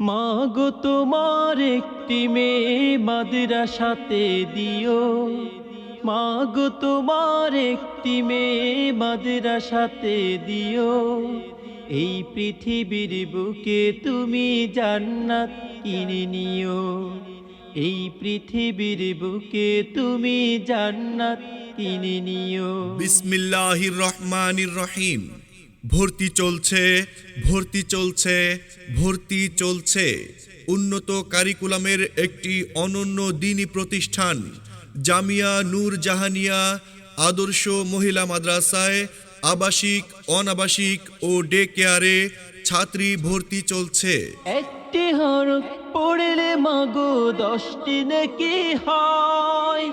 মাগো তোমার একটি মেয়ে মাদ্রাসাতে দিও। মাগো তোমার একটি মেয়ে মাদ্রাসাতে দিও। এই পৃথিবীর বুকে তুমি জান্নাত কিনে নিও। এই পৃথিবীর বুকে তুমি জান্নাত কিনে নিও। বিসমিল্লাহির রহমানির রহিম। ভর্তি চলছে ভর্তি চলছে ভর্তি চলছে। উন্নত কারিকুলামের একটি অনন্য দিনী প্রতিষ্ঠান, জামিয়া নূর জাহানিয়া, আদর্শ মহিলা মাদ্রাসায় আবাসিক, অনাবাসিক ও ডে কেয়ারে ছাত্রী ভর্তি চলছে। একটি হরফ পড়লে মাগো দশটি নাকি হয়।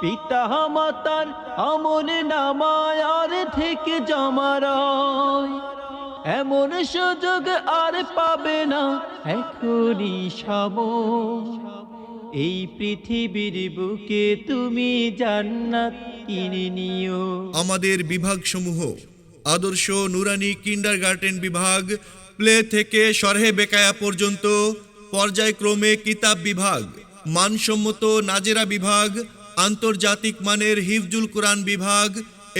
পিতা মাতার আমন নামায় আর থেকে জমারয় এমন সুযোগ আর পাবে না এখনই সময় এই পৃথিবীর বুকে তুমি জান্নাত কিনে নিও। আমাদের বিভাগসমূহ, আদর্শ নুরানি কিন্ডার বিভাগ, প্লে থেকে সরহে বেকায়া পর্যন্ত, পর্যায়ক্রমে কিতাব বিভাগ, মানসম্মত নাজেরা বিভাগ আন্তর্জাতিক মানের হিফজুল কোরআন বিভাগ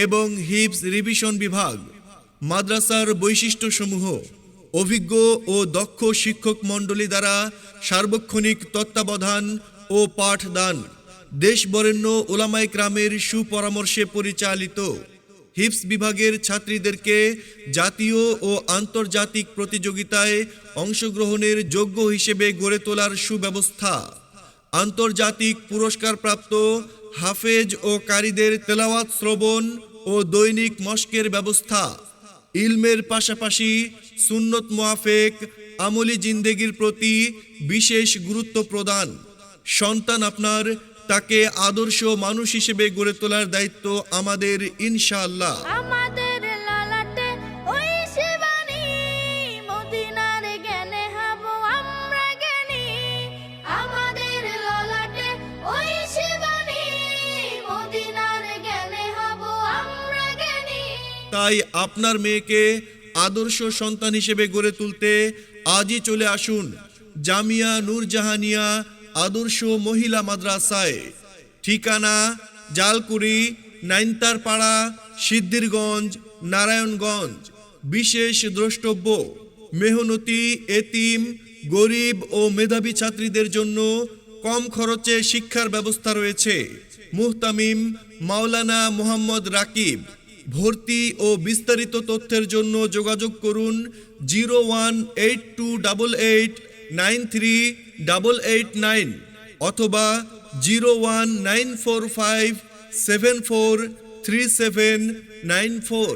এবং হিফজ রিভিশন বিভাগ। মাদ্রাসার বৈশিষ্ট্যসমূহ, অভিজ্ঞ ও দক্ষ শিক্ষক মণ্ডলী দ্বারা সার্বক্ষণিক তত্ত্বাবধান ও পাঠদান দেশ বরেণ্য ওলামাই গ্রামের সুপরামর্শে পরিচালিত। হিপস বিভাগের ছাত্রীদেরকে জাতীয় ও আন্তর্জাতিক প্রতিযোগিতায় অংশগ্রহণের যোগ্য হিসেবে গড়ে তোলার সুব্যবস্থা। আন্তর্জাতিক পুরস্কারপ্রাপ্ত হাফেজ ও কারীদের তেলাওয়াত শ্রবণ ও দৈনিক মস্কের ব্যবস্থা। ইলমের পাশাপাশি সুন্নত মোয়াফেক আমলি জিন্দেগির প্রতি বিশেষ গুরুত্ব প্রদান। সন্তান আপনার তাকে আদর্শ মানুষ হিসেবে গড়ে তোলার দায়িত্ব আমাদের, ইনশাআল্লাহ। তাই আপনার মেয়েকে আদর্শ সন্তান হিসেবে গড়ে তুলতে আজই চলে আসুন জামিয়া নূরজাহানিয়া আদর্শ মহিলা মাদ্রাসায়। ঠিকানা জালকুড়ি, নাইনতারপাড়া, সিদ্ধিরগঞ্জ, নারায়ণগঞ্জ। বিশেষ দ্রষ্টব্য, মেহনতি, এতিম, গরিব ও মেধাবী ছাত্রীদের জন্য কম খরচে শিক্ষার ব্যবস্থা রয়েছে। মুহতামিম মাওলানা মোহাম্মদ রাকিব। ভর্তি ও বিস্তারিত তথ্যের জন্য যোগাযোগ করুন zero one eight two double eight nine three double eight nine অথবা zero one nine four five seven four three seven nine four.